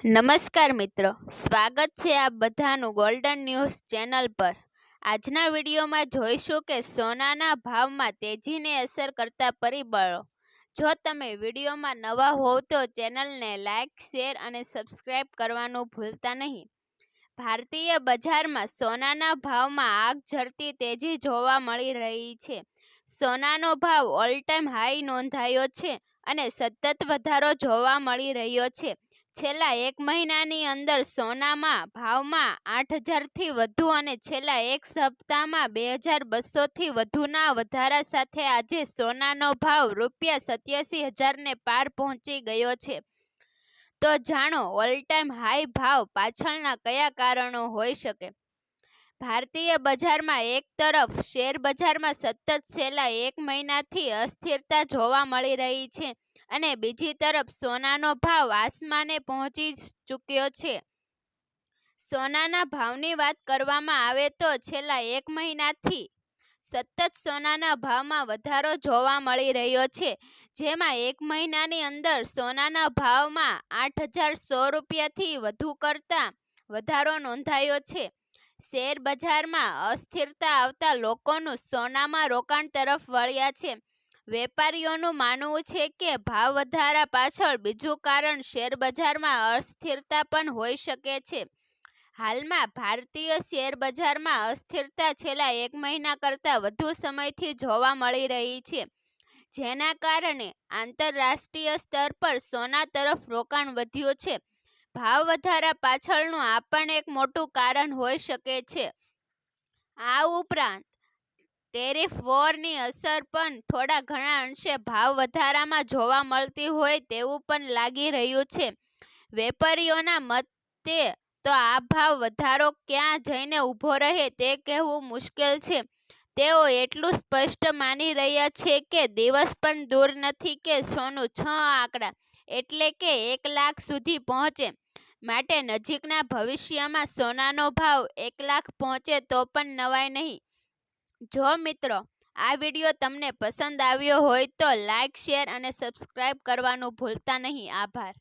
નમસ્કાર મિત્રો, સ્વાગત છે આપ બધાનું ગોલ્ડન ન્યૂઝ ચેનલ પર. આજના વિડીયોમાં જોઈશું કે સોનાના ભાવમાં તેજીને અસર કરતા પરિબળો. જો તમે વિડીયોમાં નવા હોવ તો ચેનલને લાઇક શેર અને સબસ્ક્રાઇબ કરવાનું ભૂલતા નહીં. ભારતીય બજારમાં સોનાના ભાવમાં આગ ઝરતી તેજી જોવા મળી રહી છે. સોનાનો ભાવ ઓલ ટાઈમ હાઈ નોંધાયો છે અને સતત વધારો જોવા મળી રહ્યો છે. છેલ્લા એક મહિનાની અંદર સોનામાં ભાવમાં આઠ હજારથી વધુ અને છેલ્લા એક સપ્તાહમાં બે હજાર બસોથી વધુના વધારા સાથે આજે સોનાનો ભાવ રૂપિયા સત્યાસી હજારને પાર પહોંચી ગયો છે. તો જાણો ઓલ ટાઈમ હાઈ ભાવ પાછળના કયા કારણો હોઈ શકે? ભારતીય બજારમાં એક તરફ શેર બજારમાં સતત છેલ્લા એક મહિનાથી અસ્થિરતા જોવા મળી રહી છે. અને બીજી તરફ સોનાનો ભાવ આસમાને પહોંચી ચૂક્યો છે. સોનાના ભાવની વાત કરવામાં આવે તો છેલ્લા એક મહિનાથી સતત સોનાના ભાવમાં વધારો જોવા મળી રહ્યો છે. જેમાં એક મહિનાની અંદર સોનાના ભાવમાં આઠ હજાર સો રૂપિયાથી વધુ કરતા વધારો નોંધાયો છે. શેર બજારમાં અસ્થિરતા આવતા લોકોનું સોનામાં રોકાણ તરફ વળ્યા છે. વેપારીઓનું માનવું છે કે ભાવ વધારા પાછળ બીજું કારણ શેરબજારમાં અસ્થિરતા પણ હોઈ શકે છે. હાલમાં ભારતીય શેરબજારમાં અસ્થિરતા છેલ્લા એક મહિના કરતાં વધુ સમયથી જોવા મળી રહી છે. જેના કારણે આંતરરાષ્ટ્રીય સ્તર પર સોના તરફ રોકાણ વધ્યું છે. ભાવ વધારા પાછળનું આ પણ એક મોટું કારણ હોઈ શકે છે. આ ઉપરાંત ટેરિફ વોરની અસર પણ થોડા ઘણા અંશે ભાવ વધારામાં જોવા મળતી હોય તેવું પણ લાગી રહ્યું છે. વેપારીઓના મતે તો આ ભાવ વધારો ક્યાં જઈને ઊભો રહે તે કહેવું મુશ્કેલ છે. તેઓ એટલું સ્પષ્ટ માની રહ્યા છે કે દિવસ પણ દૂર નથી કે સોનું છ આંકડા એટલે કે એક લાખ સુધી પહોંચે. માટે નજીકના ભવિષ્યમાં સોનાનો ભાવ એક લાખ પહોંચે તો પણ નવાય નહીં. જો મિત્રો, આ વીડિયો તમને પસંદ આવ્યો હોય તો લાઇક શેર અને સબસ્ક્રાઇબ કરવાનું ભૂલતા નહીં. આભાર.